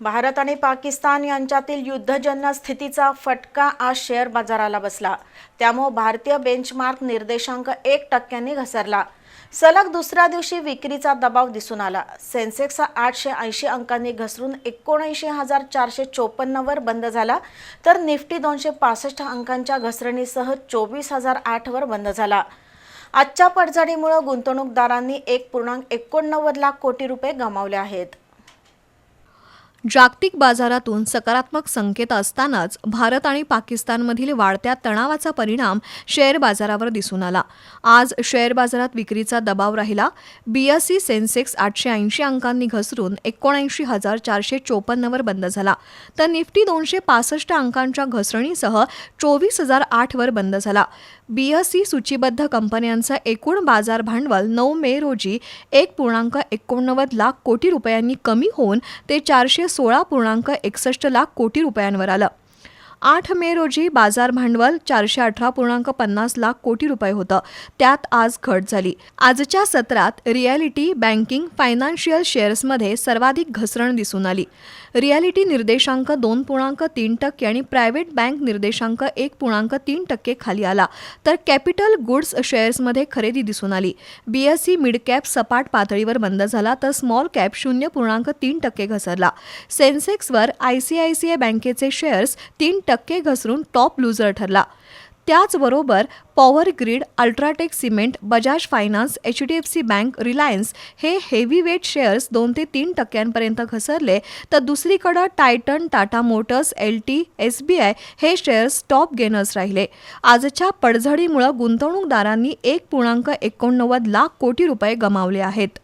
भारत आणि पाकिस्तान यांच्यातील युद्धजन्य स्थितीचा फटका आज शेअर बाजाराला बसला. त्यामुळे भारतीय बेंचमार्क निर्देशांक एक टक्क्यांनी घसरला. सलग दुसऱ्या दिवशी विक्रीचा दबाव दिसून आला. सेन्सेक्स आठशे ऐंशी अंकांनी घसरून एकोणऐंशी हजार चारशे चोपन्नवर बंद झाला तर निफ्टी दोनशे पासष्ट अंकांच्या घसरणीसह चोवीस हजार आठवर बंद झाला. आजच्या पडझडीमुळे गुंतवणूकदारांनी एक पूर्णांक एकोणनव्वद लाख कोटी रुपये गमावले आहेत. जागतिक बाजारातून सकारात्मक संकेत असतानाच भारत आणि पाकिस्तानमधील वाढत्या तणावाचा परिणाम शेअर बाजारावर दिसून आला. आज शेअर बाजारात विक्रीचा दबाव राहिला. बीएससी सेन्सेक्स आठशे ऐंशी अंकांनी घसरून एकोणऐंशी हजार चारशे चोपन्नवर बंद झाला. तर निफ्टी दोनशे पासष्ट अंकांच्या घसरणीसह चोवीस हजार आठवर बंद झाला. बीएससी सूचीबद्ध कंपन्यांचं एकूण बाजार भांडवल नऊ मे रोजी एक पूर्णांक एकोणनव्वद लाख कोटी रुपयांनी कमी होऊन ते चारशे सोळा पूर्णांक एकसष्ट लाख कोटी रुपयांवर आलं. आठ मे रोजी बाजार भांडवल चारशे अठरा पूर्णांक पन्नास लाख कोटी रुपये होतं. त्यात आज घट झाली. आजच्या सत्रात रिॲलिटी बँकिंग फायनान्शियल शेअर्समध्ये सर्वाधिक घसरण दिसून आली. रिॲलिटी निर्देशांक दोन पूर्णांक तीन टक्के आणि प्रायव्हेट बँक निर्देशांक एक पूर्णांक तीन टक्के खाली आला. तर कॅपिटल गुड्स शेअर्समध्ये खरेदी दिसून आली. बीएससी मिड कॅप सपाट पातळीवर बंद झाला तर स्मॉल कॅप शून्य पूर्णांक तीन टक्के घसरला. सेन्सेक्सवर I C I C I बँकेचे शेअर्स तीन टक्के घसरून टॉप लुझर ठरला. त्याचबरोबर power grid UltraTech cement Bajaj finance H D F C bank Reliance हे हेवी वेट शेअर्स दोन ते तीन टक्क्यांपर्यंत घसरले. तर दुसरीकडं Titan Tata motors L T S B I हे शेअर्स टॉप गेनर्स राहिले. आजच्या पडझडीमुळं गुंतवणूकदारांनी एक पूर्णांक एकोणनव्वद लाख कोटी रुपये गमावले आहेत.